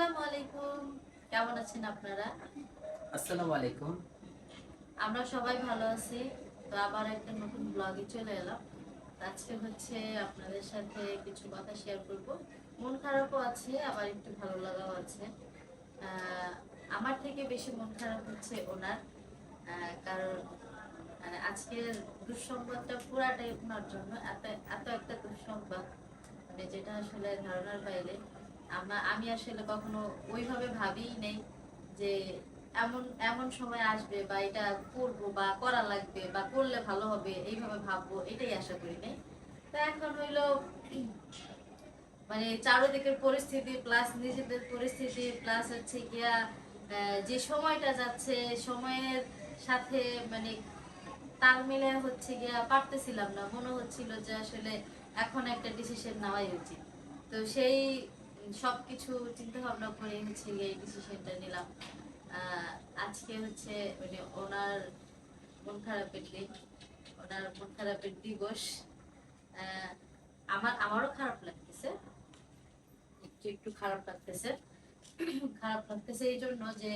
আসসালামু আলাইকুম। কেমন আছেন আপনারা? আসসালামু আলাইকুম। আমরা সবাই ভালো আছি। তো আবার একটা নতুন ব্লগে চলে এলাম। আজকে হচ্ছে আপনাদের সাথে কিছু কথা শেয়ার করব। মন খারাপও আছে আবার একটু ভালো লাগাও আছে। আমার থেকে বেশি মন খারাপ হচ্ছে ওনার। আহ, কারণ মানে আজকের দুঃসংবাদটা পুরাটাই ওনার জন্য। এত এত একটা দুঃসংবাদ। মানে যেটা আসলে ধারণার বাইরে। আমা- আসলে কখনো ওইভাবে ভাবিই নেই যে এমন এমন সময় আসবে বা এটা করব বা করা লাগবে বা করলে ভালো হবে, এইভাবে ভাববো, এটাই আশা করি নাই। তা এখন হইল মানে চারোদিকের পরিস্থিতি প্লাস নিজেদের পরিস্থিতি প্লাস হচ্ছে গিয়া যে সময়টা যাচ্ছে, সময়ের সাথে মানে তাল মিলে হচ্ছে গিয়া পারতেছিলাম না। মনে হচ্ছিল যে আসলে এখন একটা ডিসিশন নেওয়াই উচিত। তো সেই সব কিছু চিন্তা ভাবনা করে হচ্ছে গিয়ে ডিসিশনটা নিলাম। আজকে হচ্ছে মানে ওনার মন খারাপের দিন, ওনার মন খারাপের দিবস। আমার, আমারও খারাপ লাগতেছে। একটু একটু খারাপ লাগতেছে। খারাপ লাগতেছে এই জন্য যে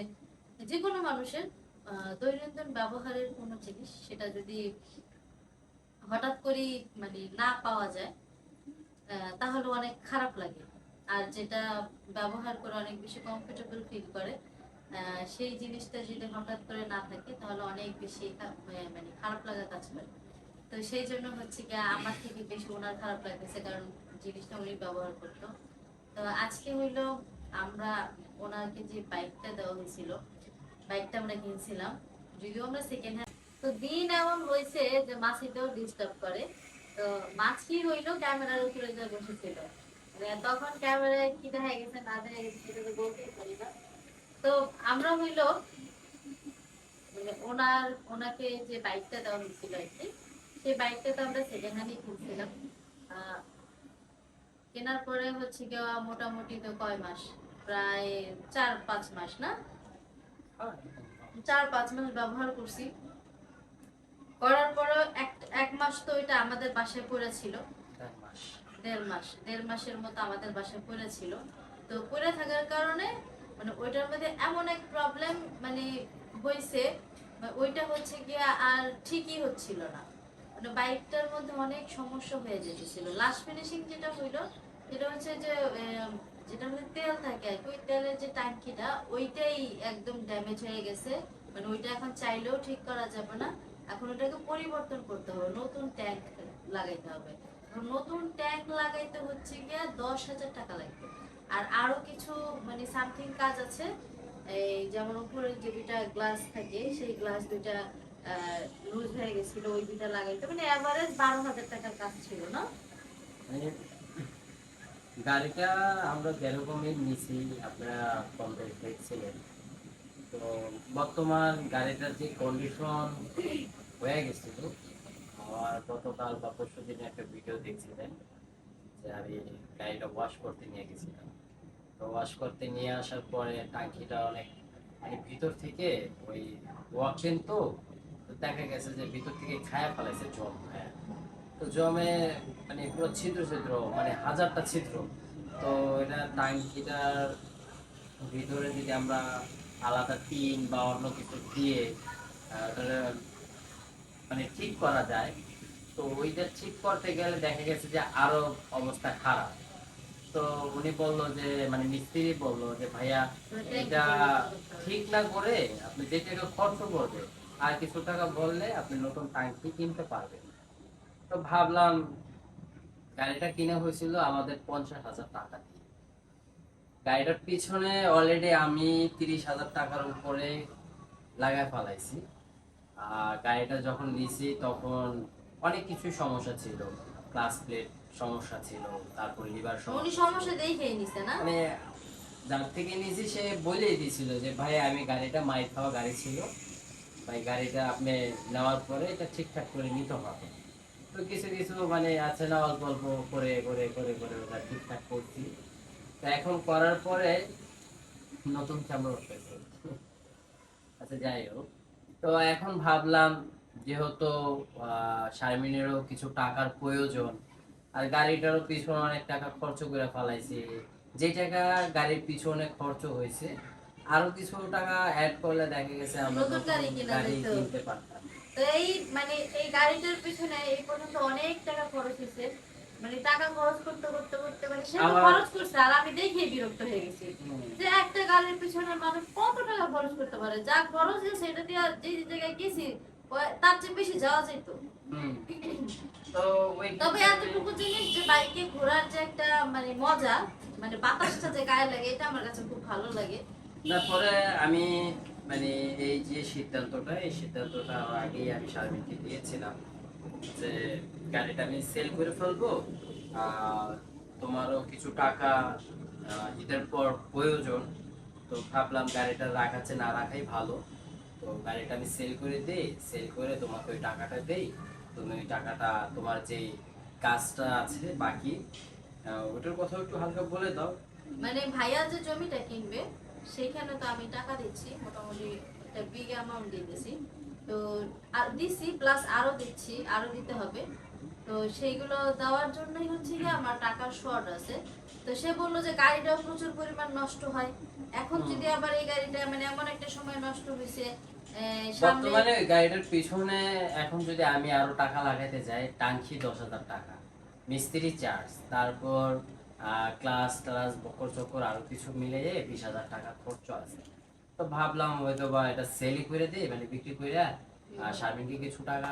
যে কোনো মানুষের দৈনন্দিন ব্যবহারের কোনো জিনিস সেটা যদি হঠাৎ করে মানে না পাওয়া যায় তাহলে অনেক খারাপ লাগে। আর যেটা ব্যবহার করে অনেক বেশি কমফোর্টেবল ফিল করে সেই জিনিসটা যদি হঠাৎ করে না থাকে, তাহলে অনেক বেশি মানে মানে খারাপ লাগা কাজ করে। তো সেই জন্য হচ্ছে কি আমার থেকে বেশি ওনার খারাপ লাগতেছে, কারণ জিনিসটা উনি ব্যবহার করতো। তো আজকে হইল আমরা, ওনাকে যে বাইকটা দেওয়া হয়েছিল বাইকটা আমরা কিনছিলাম, যদিও আমরা সেকেন্ড হ্যান্ড তো দিন এমন হয়েছে যে মাছিতেও ডিস্টার্ব করে। তো মাছি হইল ক্যামেরার উপরে যে বসেছিল। তখন ক্যামেরায় কি দেখা গেছে, না দেখা গেছে, সেটা তো বলতেই পারি না। তো আমরা হইল মানে ওনার, ওনাকে যে বাইকটা দেওয়া হয়েছিল আর বাইকটা তো আমরা সেকেন্ড কিনছিলাম। কেনার পরে হচ্ছে গিয়ে মোটামুটি তো কয় মাস? প্রায় চার, পাঁচ মাস, না? চার, পাঁচ মাস ব্যবহার করছি। করার পরে এক এক মাস তো এটা আমাদের বাসায় পড়েছিল মাস দেড় মাস দেড় মাসের মতো আমাদের বাসায় পড়েছিল তো পড়ে থাকার কারণে মানে ওইটার মধ্যে এমন এক প্রবলেম মানে হয়েছে ওইটা হচ্ছে গিয়ে আর ঠিকই হচ্ছিল না। মানে বাইকটার মধ্যে অনেক সমস্যা হয়ে যেতেছিল। লাস্ট ফিনিশিং যেটা হইল সেটা হচ্ছে যে যেটা মধ্যে তেল থাকে আর কি, ওই তেলের যে ট্যাঙ্কিটা ওইটাই একদম ড্যামেজ হয়ে গেছে। মানে ওইটা এখন চাইলেও ঠিক করা যাবে না। এখন ওটাকে পরিবর্তন করতে হবে নতুন ট্যাঙ্ক লাগাইতে হবে। নতুন ট্যাঙ্ক লাগাইতে হচ্ছে গিয়ে দশ হাজার টাকা লাগবে। আর আরও কিছু মানে সামথিং কাজ আছে, এই যেমন উপরে যে দুইটা গ্লাস থাকে, সেই গ্লাস দুইটা লুজ হয়ে গেছিল, ওই দুইটা লাগাইতে। মানে এভারেজ বারো হাজার টাকার কাজ ছিল, না? মানে গাড়িটা আমরা যেরকমই নিছি, আপনারা কম বেশি দেখছিলেন। তো বর্তমান গাড়িটার যে কন্ডিশন হয়ে গেছিল আমার গতকাল বা পরশু দিনে একটা ভিডিও দেখছিলেন যে আমি গাড়িটা ওয়াশ করতে নিয়ে গেছিলাম। তো ওয়াশ করতে নিয়ে আসার পরে টাঙ্কিটা অনেক মানে ভিতর থেকে ওই ওয়াকেন তো দেখা গেছে যে ভিতর থেকে খায়া ফেলাইছে জল। খায়া তো জমে মানে পুরো ছিদ্র ছিদ্র মানে হাজারটা ছিদ্র। তো এটা টাঙ্কিটার ভিতরে যদি আমরা আলাদা টিন বা অন্য কিছু দিয়ে মানে ঠিক করা যায়। তো ওইটা ঠিক করতে গেলে দেখা গেছে যে আরও অবস্থা খারাপ। তো উনি বলল যে মানে মিস্ত্রি বলল যে, ভাইয়া, এটা ঠিক না করে আপনি যে টাকা খরচ করবে, আর কিছু টাকা বললে আপনি নতুন টাঙ্কি কিনতে পারবেন। তো ভাবলাম, গাড়িটা কিনা হয়েছিল আমাদের পঞ্চাশ হাজার টাকা গাড়িটার পিছনে অলরেডি আমি তিরিশ হাজার টাকার উপরে লাগায় ফেলাইছি। গাড়িটা যখন নিছি তখন অনেক কিছু সমস্যা ছিল। ক্লাস প্লেট সমস্যা ছিল তারপর লিভার উনি সমস্যা সমস্যা দেখেই নিছে না? মানে যার থেকে নিয়েছি সে বলেই দিয়েছিল যে ভাই আমি গাড়িটা মাইর খাওয়া গাড়ি ছিল। ভাই গাড়িটা আপনি নেওয়ার পরে এটা ঠিকঠাক করে নিতে হবে। তো কিছু কিছু মানে আছে না অল্প অল্প করে করে করে করে ওটা ঠিকঠাক করছি। তো এখন করার পরে নতুন ক্যামেরা আচ্ছা যাই হোক। তো এখন ভাবলাম যেহেতু শারমিনেরও কিছু টাকার প্রয়োজন আর গাড়িটারও পিছনে অনেক টাকা খরচ করে ফেলাইছি। যে টাকা গাড়ির পিছনে খরচ হয়েছে আরও কিছু টাকা অ্যাড করলে দেখা গেছে আমরা গাড়ি। কিনতে পারতাম। তো এই মানে এই গাড়িটার পিছনে এই পর্যন্ত অনেক টাকা খরচ হয়েছে। মানে টাকা খরচ করতে করতে করতে মানে সে খরচ করছে আর আমি দেখে বিরক্ত হয়ে গেছি। যে একটা গাড়ির পিছনে মানুষ কত টাকা খরচ করতে পারে? যা খরচ এটা দিয়ে যে জায়গায় গেছি তার চেয়ে বেশি যাওয়া যেত তবে এতটুকু জিনিস যে বাইকে ঘোরার যে একটা মানে মজা মানে বাতাসটা যে গায়ে লাগে এটা আমার কাছে খুব ভালো লাগে। তারপরে আমি মানে এই যে সিদ্ধান্তটা এই সিদ্ধান্তটা আগেই আমি শারমিনকে দিয়েছিলাম যে গাড়িটা আমি সেল করে ফেলব। তোমারও কিছু টাকা ঈদের পর প্রয়োজন। তো ভাবলাম গাড়িটা রাখাচ্ছে, না রাখাই ভালো। তো গাড়িটা আমি সেল করে দিই। সেল করে তোমাকে ওই টাকাটা দেই। তুমি ওই টাকাটা, তোমার যে কাজটা আছে বাকি ওটার কথা একটু হালকা বলে দাও। মানে ভাইয়া যে জমিটা কিনবে, সেইখানে তো আমি টাকা দিচ্ছি, মোটামুটি একটা বিগ অ্যামাউন্ট দিতেছি। তো দিছি প্লাস আরও দিচ্ছি আরও দিতে হবে। তো সেইগুলো দেওয়ার জন্যই হচ্ছে কি আমার টাকার শর্ট আছে। তো সে বলল যে গাড়িটাও প্রচুর পরিমাণ নষ্ট হয়। এখন যদি আবার এই গাড়িটা মানে এমন একটা সময় নষ্ট হয়েছে বর্তমানে গাড়িটার পিছনে এখন যদি আমি আরও টাকা লাগাইতে যাই টাঙ্কি দশ হাজার টাকা। মিস্ত্রি চার্জ তারপর ক্লাস ক্লাস বকর চক্কর আরও কিছু মিলে বিশ হাজার টাকা খরচ আছে। তো ভাবলাম হয়তো বা এটা সেলই করে দিই মানে বিক্রি করে আর শারমিনকে কিছু টাকা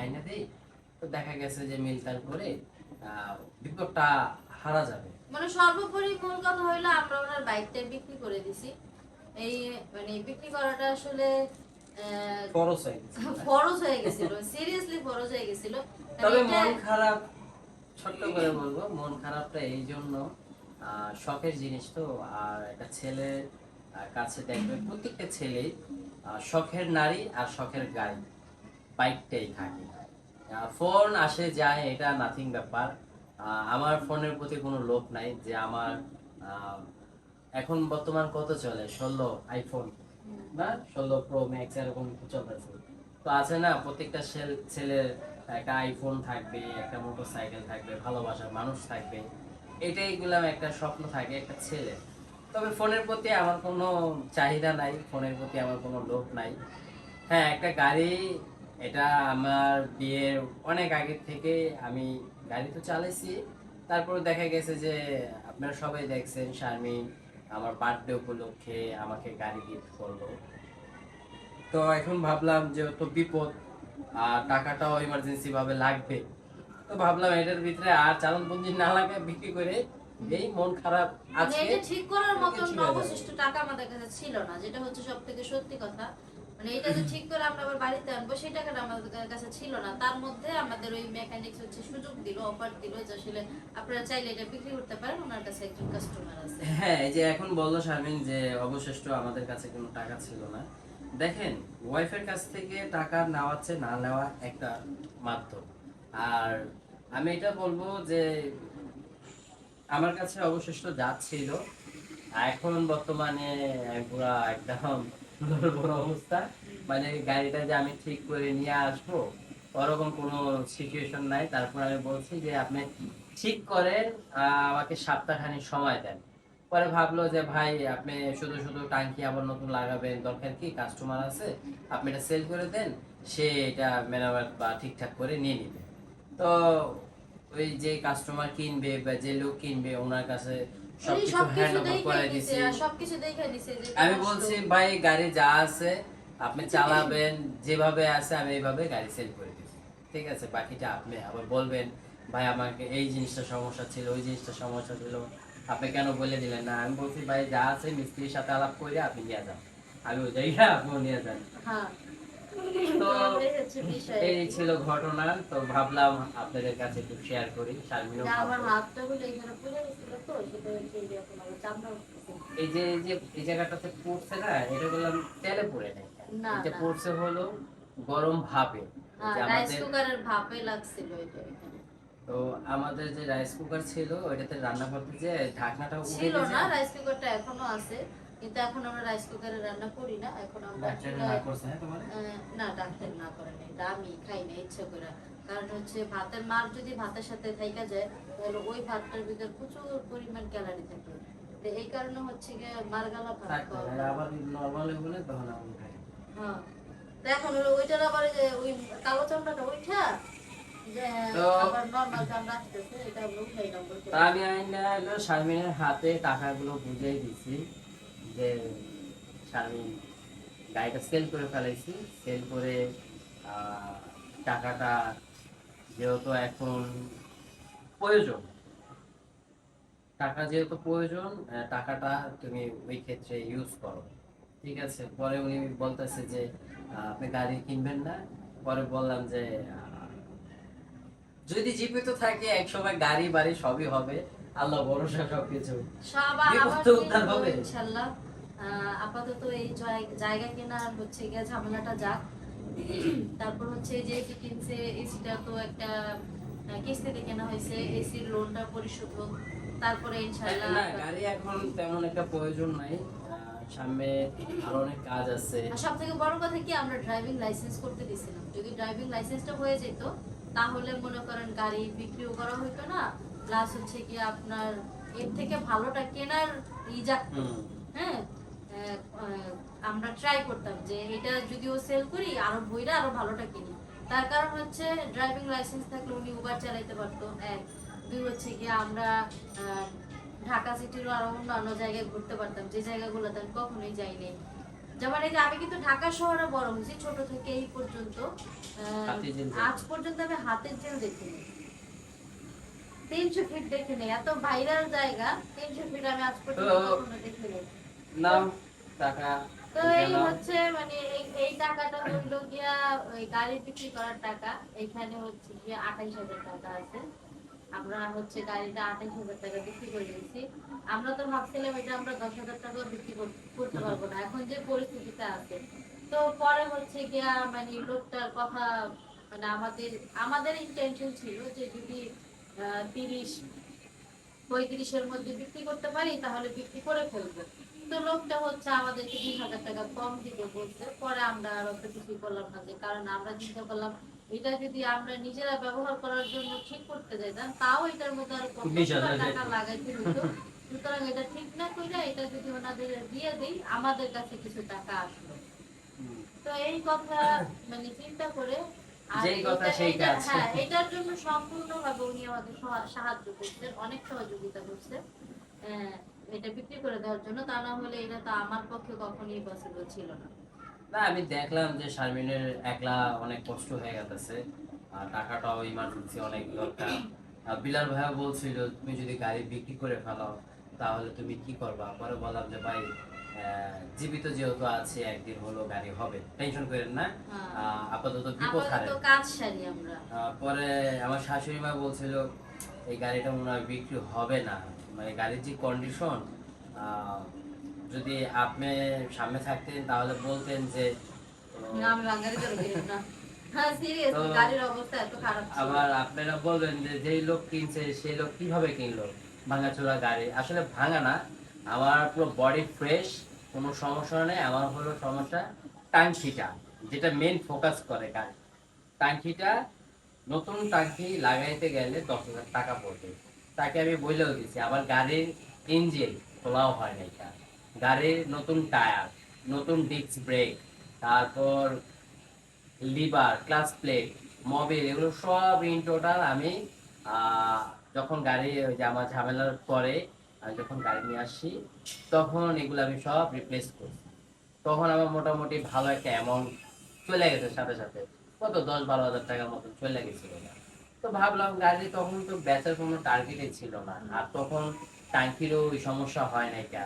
আইনে দিই। তো দেখা গেছে যে মিলতাল করে আহ, বিপদটা হারা যাবে। মানে সর্বোপরি মূল কথা হইল আমরা ওনার বাইকটা বিক্রি করে দিছি। এই মানে বিক্রি করাটা আসলে খরচ হয়ে ফরজ হয়ে গেছিল সিরিয়াসলি ফরজ হয়ে গেছিল। মানে তবে মন খারাপ ছোট্ট করে বলব মন খারাপটা এই জন্য শখের জিনিস তো আর একটা ছেলে কাছে দেখবে প্রত্যেকটা ছেলেই আহ, শখের নারী আর শখের গাড়ি বাইকটাই থাকে। ফোন আসে যায় এটা নাথিং ব্যাপার। আমার ফোনের প্রতি কোনো লোভ নাই যে, আমার এখন বর্তমান কত চলে? ষোলো আইফোন না ষোলো প্রো ম্যাক্স এরকম চলতেছে তো আছে না, প্রত্যেকটা ছেল- ছেলের একটা আইফোন থাকবে, একটা মোটর সাইকেল থাকবে, ভালোবাসার মানুষ থাকবে। এটাই গুলাম একটা স্বপ্ন থাকে, একটা ছেলে। তবে ফোনের প্রতি আমার কোনো চাহিদা নাই ফোনের প্রতি আমার কোনো লোভ নাই। হ্যাঁ একটা গাড়ি এটা আমার বিয়ের অনেক আগে থেকে আমি গাড়ি তো চালাইছি। তারপরে দেখা গেছে যে আপনারা সবাই দেখছেন শারমিন আমার বার্থডে উপলক্ষে আমাকে গাড়ি গিফট করল। তো এখন ভাবলাম যে তো বিপদ আর টাকাটাও ইমার্জেন্সি ভাবে লাগবে। তো ভাবলাম এটার ভিতরে আর চালন পুঁজি না লাগে বিক্রি করে এই মন খারাপ মানে আজকে ঠিক করার ঠিক অবশিষ্ট টাকা আমাদের কাছে ছিল না যেটা হচ্ছে সব থেকে সত্যি কথা। মানে এটা যে ঠিক করে আমরা আবার বাড়িতে আনব, সেই টাকাটা আমাদের কাছে ছিল না। তার মধ্যে আমাদের ওই মেকানিক্স হচ্ছে সুযোগ দিল অফার দিল যে আসলে আপনারা চাইলে এটা বিক্রি করতে পারেন, ওনার কাছে একজন কাস্টমার আছে। হ্যাঁ এই যে এখন বলল শারমিন যে অবশিষ্ট আমাদের কাছে কোনো টাকা ছিল না। দেখেন ওয়াইফের কাছ থেকে টাকা নেওয়াচ্ছে না নেওয়া একটা মাধ্যম। আর আমি এটা বলব যে আমার কাছে অবশিষ্ট যা ছিল, এখন বর্তমানে পুরা একদম অবস্থা। মানে গাড়িটা যে আমি ঠিক করে নিয়ে আসব, ওরকম কোনো সিচুয়েশন নাই। তারপর আমি বলছি যে, আপনি ঠিক করেন আমাকে সপ্তাহখানি সময় দেন। পরে ভাবলো যে, ভাই, আপনি শুধু শুধু টাঙ্কি আবার নতুন লাগাবেন, দরকার কি? কাস্টমার আছে, আপনি এটা সেল করে দেন, সে এটা মেরামত বা ঠিকঠাক করে নিয়ে নিবে। তো ওই যে কাস্টমার কিনবে বা যে লোক কিনবে, ওনার কাছে আমি বলছি ভাই গাড়ি যা আছে আপনি চালাবেন যেভাবে আছে আমি এইভাবে গাড়ি সেল করে দিচ্ছি ঠিক আছে বাকিটা আপনি আবার বলবেন ভাই আমাকে এই জিনিসটা সমস্যা ছিল ওই জিনিসটা সমস্যা ছিল। আপনি কেন বলে দিলেন না? আমি বলছি ভাই যা আছে মিস্ত্রির সাথে আলাপ করে আপনি নিয়ে যান। আমি ওই জায়গা আপনিও নিয়ে যান। হ্যাঁ। তো এই ছিল ঘটনা তো ভাবলাম আপনাদের কাছে একটু শেয়ার করি শারমিনও এই যে। এই যে এই জায়গাটাতে পড়ছে না এটা বললাম তেলে পড়ে নাই। এটা পড়ছে হলো গরম ভাপে। হ্যাঁ, রাইস আমাদের কুকারের ভাপে লাগছিল এটা তো আমাদের যে রাইস কুকার ছিল ওইটাতে রান্না করতে যে ঢাকনাটা উঠে ছিল না রাইস কুকারটা এখনও আছে। কিন্তু এখন আমরা রাইস কুকারে রান্না করি না এখন আমরা না হ্যাঁ না ডাক্তার না করে নাই আমি খাই না ইচ্ছা করে। কারণ হচ্ছে ভাতের মার যদি ভাতের সাথে থাইকা যায় তাহলে ওই ভাতটার ভিতর প্রচুর পরিমাণ ক্যালারি থাকে তো এই কারণে হচ্ছে গিয়ে মারগালা আর আবার নর্মাল হলে তখন আমি উঠাই হ্যাঁ। তো এখন হলো ওইটার আবার যে ওই কালো চামড়াটা ওইটা? আমি শারমিনের হাতে টাকাগুলো বুঝিয়ে দিছি। যে শারমিন গাড়িটা সেল করে ফেলাইছি সেল করে টাকাটা যেহেতু এখন প্রয়োজন টাকা যেহেতু প্রয়োজন টাকাটা তুমি ওই ক্ষেত্রে ইউজ করো ঠিক আছে? পরে উনি বলতেছে যে আপনি গাড়ি কিনবেন না। পরে বললাম যে যদি জীবিত থাকে এক সময় গাড়ি বাড়ি সবই হবে। আল্লাহ ভরসা সবকিছু। উদ্ধার হবে। ইনশাআল্লাহ আপাতত এই জায়- জায়গা কেনার হচ্ছে গিয়ে ঝামেলাটা যাক। তারপর হচ্ছে যে কিনছে এসিটা তো একটা কিস্তিতে কেনা হয়েছে এসির লোনটা পরিশোধ হোক তারপরে ইনশাআল্লাহ গাড়ি এখন তেমন একটা প্রয়োজন নাই। সামনে আরও অনেক কাজ আছে। সব থেকে বড় কথা কি আমরা ড্রাইভিং লাইসেন্স করতে দিছিলাম যদি ড্রাইভিং লাইসেন্সটা হয়ে যেত তাহলে মনে করেন গাড়ি বিক্রিও করা হতো না প্লাস হচ্ছে কি আপনার এর থেকে ভালোটা কেনার ই। হ্যাঁ আমরা ট্রাই করতাম যে এটা যদিও সেল করি আরও বইরা আরও ভালোটা কিনি। তার কারণ হচ্ছে ড্রাইভিং লাইসেন্স থাকলে উনি উবার চালাইতে পারতো। এক। দুই হচ্ছে গিয়ে আমরা ঢাকা সিটিরও আরও অন্যান্য জায়গায় ঘুরতে পারতাম। যে জায়গাগুলোতে আমি কখনোই যাইনি। যেমন এই যে আমি কিন্তু ঢাকা শহরে বড় হয়েছি ছোট থেকে এই পর্যন্ত। আজ পর্যন্ত আমি হাতের জেল দেখিনি। তিনশো ফিট দেখিনি এত ভাইরাল জায়গা তিনশো ফিট আমি আজ পর্যন্ত দেখিনি। নাও টাকা তো এই হচ্ছে মানে এই- টাকাটা হইল গিয়া, ওই গাড়ি বিক্রি করার টাকা, এখানে হচ্ছে টাকা আছে। আমরা হচ্ছে গাড়িটা হাজার টাকা বিক্রি করে দিয়েছি। আমরা তো ভাবছিলাম এটা আমরা দশ হাজার টাকা বিক্রি করতে পারব না। এখন যে পরিস্থিতিতে আছে, তো পরে হচ্ছে গিয়া মানে লোকটার কথা মানে আমাদের আমাদের ইন্টেনশন ছিল যে যদি তিরিশ, পঁয়ত্রিশের মধ্যে বিক্রি করতে পারি, তাহলে বিক্রি করে ফেলব। তো লোকটা হচ্ছে আমাদেরকে বিশ হাজার টাকা কম দিতে বলছে। পরে আমরা আর অত কিছু করলাম না যে কারণ আমরা চিন্তা করলাম এটা যদি আমরা নিজেরা ব্যবহার করার জন্য ঠিক করতে যাইতাম তাও এটার মধ্যে আরও কত 20,000 টাকা লাগাইতে হতো সুতরাং এটা ঠিক না করে এটা যদি ওনাদের দিয়ে দিই আমাদের কাছে কিছু টাকা আসলো। তো এই কথা মানে চিন্তা করে। হ্যাঁ এটার জন্য সম্পূর্ণভাবে উনি আমাদের সাহায্য করছেন অনেক সহযোগিতা করছেন। এটা বিক্রি করে দেওয়ার জন্য তা না হলে এটা তো আমার পক্ষে কখনোই পসিবল ছিল না। না আমি দেখলাম যে শারমিনের একলা অনেক কষ্ট হয়ে গেছে আর টাকাটাও ইমার্জেন্সি অনেক দরকার। বিলাল ভাইয়া বলছিল তুমি যদি গাড়ি বিক্রি করে ফেলাও তাহলে তুমি কি করবা? পরে বললাম যে ভাই জীবিত যেহেতু আছে একদিন হলো গাড়ি হবে। টেনশন করেন না হ্যাঁ। আপাতত বিপদ হারে পরে আমার শাশুড়ি মা বলছিল এই গাড়িটা মনে হয় বিক্রি হবে না। মানে গাড়ির যে কন্ডিশন যদি আপনি সামনে থাকতেন তাহলে বলতেন যে হ্যাঁ। আবার আপনারা বলবেন যে যেই লোক কিনছে সেই লোক কীভাবে কিনলো? ভাঙাচোরা গাড়ি। আসলে ভাঙা না আমার পুরো বডি ফ্রেশ কোনো সমস্যা নেই। আমার হলো সমস্যা টাঙ্কিটা যেটা মেন ফোকাস করে গাড়ি। টাঙ্কিটা নতুন টাঙ্কি লাগাইতে গেলে দশ হাজার টাকা পড়বে। তাকে আমি বলেও দিছি, আবার গাড়ির ইঞ্জিন খোলাও হয় না এটা গাড়ির নতুন টায়ার, নতুন ডিস্ক ব্রেক তারপর লিভার ক্লাস প্লেট মোবিল এগুলো সব ইন টোটাল আমি যখন গাড়ি ওই যে আমার ঝামেলার পরে আমি যখন গাড়ি নিয়ে আসি, তখন এগুলো আমি সব রিপ্লেস করি তখন আমার মোটামুটি ভালো একটা অ্যামাউন্ট চলে গেছে সাথে সাথে। কত? দশ বারো হাজার টাকার মতো চলে গেছিল তো ভাবলাম গাড়ি তখন তো বেচার কোনো টার্গেটই ছিল না। আর তখন ট্যাঙ্কিরও ওই সমস্যা হয় না এটা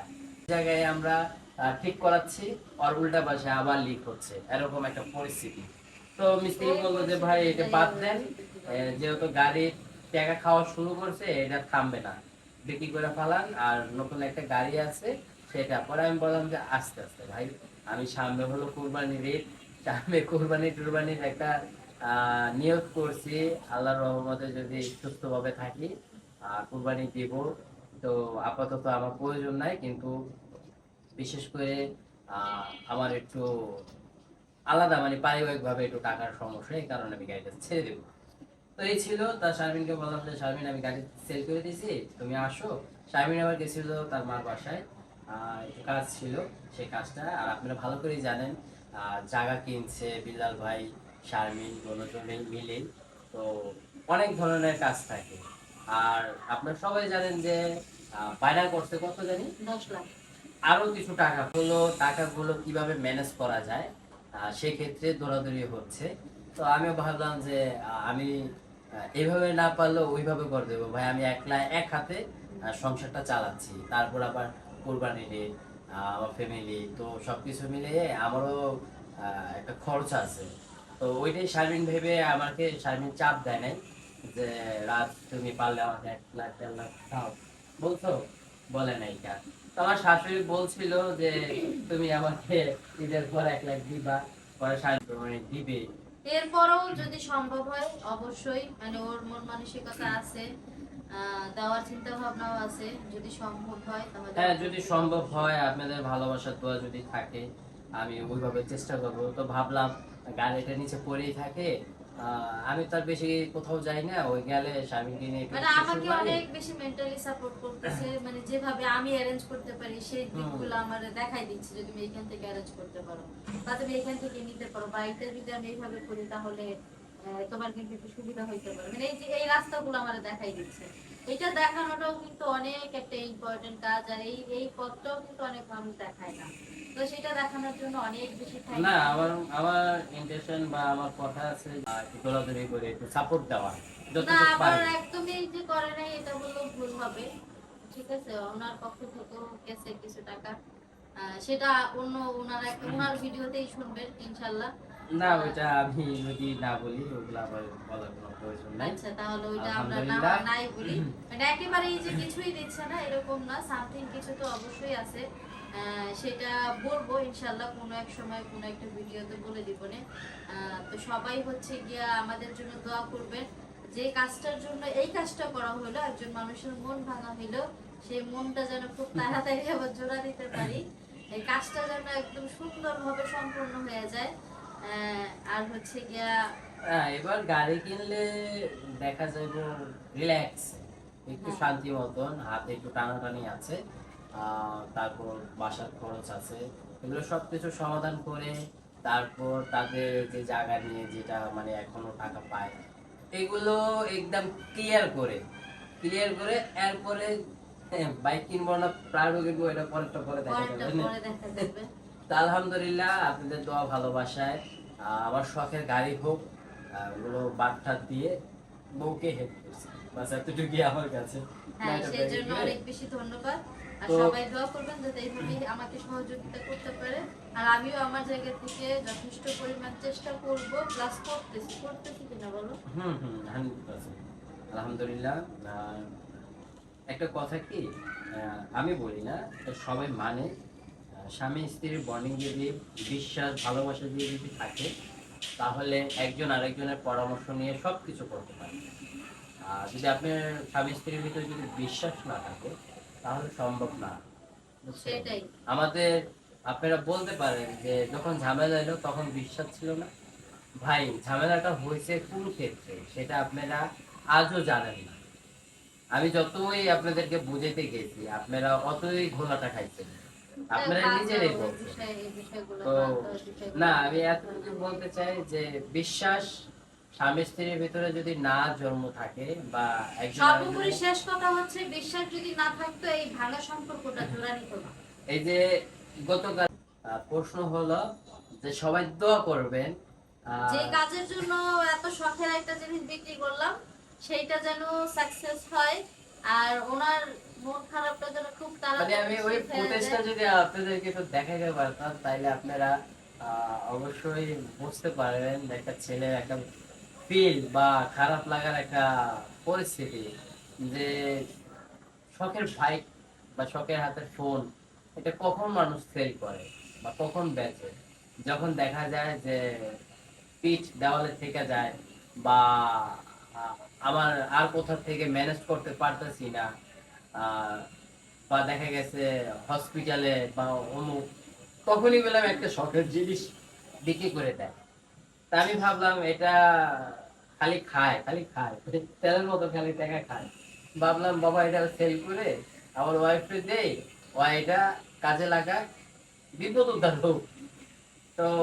জায়গায় আমরা ঠিক করাচ্ছি, আর উল্টা পাশে আবার লিক হচ্ছে। এরকম একটা পরিস্থিতি। তো মিস্ত্রি বলল যে, ভাই, এটা বাদ দেন। যেহেতু গাড়ি টাকা খাওয়া শুরু করছে, এটা থামবে না। বিক্রি করে ফেলান, আর নতুন একটা গাড়ি আছে, সেটা। পরে আমি বললাম যে, আস্তে আস্তে ভাই, আমি সামনে হলো কুরবানির ঈদ। সামনে কুরবানি টুরবানির একটা নিয়োগ করছি, আল্লাহর রহমতে যদি সুস্থভাবে থাকি কুরবানি দিব, তো আপাতত আমার প্রয়োজন নাই, কিন্তু বিশেষ করে আমার একটু আলাদা মানে পারিবারিকভাবে একটু টাকার সমস্যা এই কারণে আমি গাড়িটা ছেড়ে দেবো। তো এই ছিল, তা শারমিনকে বললাম যে, শারমিন, আমি গাড়ি সেল করে দিয়েছি তুমি আসো। শারমিন আবার গেছিল তার মার বাসায় কাজ ছিল, সেই কাজটা, আর আপনারা ভালো করেই জানেন জায়গা কিনছে, বিল্লাল ভাই শারমিন দুজনে মিলে। তো অনেক ধরনের কাজ থাকে। আর আপনারা সবাই জানেন যে বায়না করতে কত জানি? আরও কিছু টাকা। হলো টাকাগুলো কীভাবে ম্যানেজ করা যায়? সেক্ষেত্রে দৌড়াদৌড়ি হচ্ছে। তো আমিও ভাবলাম যে আমি এইভাবে না পারলেও ওইভাবে করে দেবো। ভাই আমি একলা এক হাতে সংসারটা চালাচ্ছি। তারপর আবার কোরবানি ডে আমার ফ্যামিলি তো সবকিছু মিলিয়ে আমারও একটা খরচ আছে। তো ওইটাই শারমিন ভেবে আমাকে শারমিন চাপ দেয় নাই যে রাত তুমি পারলে আমাকে এক লাখ দেড় লাখ দাও। বলছো? বলে নাই কা তো আমার শাশুড়ি বলছিল যে তুমি আমাকে ঈদের পর এক লাখ দিবা পরে শাশুড়ি দিবে। এরপরেও যদি সম্ভব হয় অবশ্যই। মানে ওর মন মানসিকতা আছে দেওয়ার চিন্তা ভাবনাও আছে। যদি সম্ভব হয় তাহলে হ্যাঁ যদি সম্ভব হয় আপনাদের ভালোবাসার দোয়া যদি থাকে আমি ওইভাবে চেষ্টা করব। তো ভাবলাম গাড়িটা নিচে পড়েই থাকে। আমি তার বেশি কোথাও যাই না ওই গেলে স্বামীকে নিয়ে মানে আমাকে অনেক বেশি মেন্টালি সাপোর্ট করতেছে মানে যেভাবে আমি অ্যারেঞ্জ করতে পারি সেই দিকগুলো আমার দেখাই দিচ্ছে যে তুমি এখান থেকে অ্যারেঞ্জ করতে পারো। বা তুমি এখান থেকে নিতে পারো বা এটা যদি আমি এইভাবে করি তাহলে তোমার কিন্তু একটু সুবিধা হইতে পারে। মানে এই যে এই রাস্তাগুলো আমার দেখাই দিচ্ছে। এটা দেখানোটাও কিন্তু অনেক একটা ইম্পর্টেন্ট কাজ আর এই এই পথটাও কিন্তু অনেক মানুষ দেখায় না। তো সেটা দেখানোর জন্য অনেক বেশি না আমার আমার ইন্টেনশন বা আমার কথা আছে দৌড়াদৌড়ি করে একটু সাপোর্ট দেওয়া। না আবার একদমই যে করে নাই এটা বললেও ভুল হবে। ঠিক আছে ওনার পক্ষ থেকেও গেছে কিছু টাকা। সেটা অন্য ওনার এক ওনার ভিডিওতেই শুনবেন ইনশাল্লাহ। না ওইটা আমি যদি না বলি ওগুলো আবার বলার কোনো প্রয়োজন নাই। আচ্ছা তাহলে ওইটা আমরা না নাই বলি। মানে একেবারেই যে কিছুই দিচ্ছে না এরকম না সামথিং কিছু তো অবশ্যই আছে। সেটা বলব ইনশাল্লাহ কোনো এক সময় কোনো একটা ভিডিওতে বলে দিব। তো সবাই হচ্ছে গিয়া আমাদের জন্য দোয়া করবেন যে কাজটার জন্য এই কাজটা করা হলো একজন মানুষের মন ভাঙা হইল সেই মনটা যেন খুব তাড়াতাড়ি আবার জোড়া দিতে পারি এই কাজটা যেন একদম সুন্দরভাবে সম্পূর্ণ হয়ে যায় আর হচ্ছে গিয়া হ্যাঁ এবার গাড়ি কিনলে দেখা যাবে রিল্যাক্স একটু হ্যাঁ। শান্তি মতন হাতে একটু টানাটানি আছে তারপর বাসার খরচ আছে। এগুলো সবকিছু সমাধান করে তারপর তাদের যে জায়গা নিয়ে যেটা মানে এখনও টাকা পায় এগুলো একদম ক্লিয়ার করে ক্লিয়ার করে এরপরে বাইক কিনবো না প্রাইভেট কিনবো এটা পরেরটা পরে দেখা যাবে পরে দেখা যাবে। তা আলহামদুলিল্লাহ আপনাদের দোয়া ভালোবাসায় আমার শখের গাড়ি হোক ওগুলো বাটঠাত দিয়ে বউকে হেল্প করছে। বাস এতটুকুই আমার কাছে। হ্যাঁ নয়টা সেই জন্য অনেক বেশি ধন্যবাদ। তো- সবাই দোয়া করবেন যাতে এইভাবে আমাকে সহযোগিতা করতে পারে। আর আমিও আমার জায়গা থেকে যথেষ্ট পরিমাণ চেষ্টা করব। প্লাস করতেছি করতেছি কিনা বলো? হুম হুম আলহামদুলিল্লাহ। একটা কথা কি আমি বলি না সবাই মানে। স্বামী স্ত্রীর বন্ডিং যদি বিশ্বাস ভালোবাসা দিয়ে যদি থাকে তাহলে একজন আরেকজনের পরামর্শ নিয়ে সব কিছু করতে পারে আর যদি আপনার স্বামী স্ত্রীর ভিতরে যদি বিশ্বাস না থাকে তাহলে সম্ভব না। সেটাই। আমাদের আপনারা বলতে পারেন যে যখন ঝামেলা এলো তখন বিশ্বাস ছিল না। ভাই ঝামেলাটা হয়েছে কোন ক্ষেত্রে সেটা আপনারা আজও জানেন না। আমি যতই আপনাদেরকে বুঝাইতে গেছি আপনারা অতই ঘোলাটা খাইছেন আপনারা দাও, নিজেরাই বলছেন। তো না আমি। এতটুকু বলতে চাই যে বিশ্বাস স্বামী স্ত্রীর ভিতরে যদি না জন্ম থাকে বা সর্বোপরি শেষ কথা হচ্ছে বিশ্বাস যদি না থাকতো এই ভাঙা সম্পর্কটা জোড়া নিত না। এই যে গতকাল প্রশ্ন হলো যে সবাই দোয়া করবেন যে কাজের জন্য এত শখের একটা জিনিস বিক্রি করলাম সেইটা যেন সাকসেস হয় আর ওনার মন খারাপটা যেন খুব মানে তাড়াতাড়ি আমি ওই ফুটেজটা যদি আপনাদেরকে একটু দেখাতে পারতাম তাইলে আপনারা আহ, অবশ্যই বুঝতে পারবেন একটা ছেলের একটা ফিল বা খারাপ লাগার একটা পরিস্থিতি যে শখের বাইক বা শখের হাতের ফোন এটা কখন মানুষ সেল করে বা কখন বেচে? যখন দেখা যায় যে পিঠ দেওয়ালে থেকে যায় বা আমার আর কোথা থেকে ম্যানেজ করতে পারতেছি না বা দেখা গেছে হসপিটালে বা অমুক, তখনই বললাম একটা শখের জিনিস বিক্রি করে দেয়। তা আমি ভাবলাম এটা খালি খায় খালি খায়। তেলের মতো খালি টাকা খায়। ভাবলাম, বাবা, এটা সেল করে আমার ওয়াইফকে দেই, ও এটা কাজে লাগায় বিপদ উদ্ধার হোক।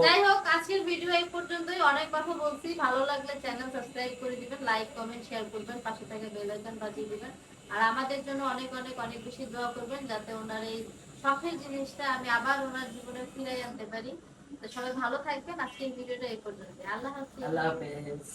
যাই হোক, আজকের ভিডিও এই পর্যন্তই। অনেক কথা বলছি। ভালো লাগলে চ্যানেল সাবস্ক্রাইব করে দিবেন লাইক কমেন্ট শেয়ার করবেন, পাশে থেকে বেল আইকন বাজিয়ে দিবেন। আর আমাদের জন্য অনেক অনেক অনেক বেশি দোয়া করবেন, যাতে ওনার এই শখের জিনিসটা আমি আবার ওনার জীবনে ফিরে আনতে পারি। তো সবাই ভালো থাকবেন। আজকের ভিডিওটা এই পর্যন্ত আল্লাহ হাফিজ। আল্লাহ হাফেজ।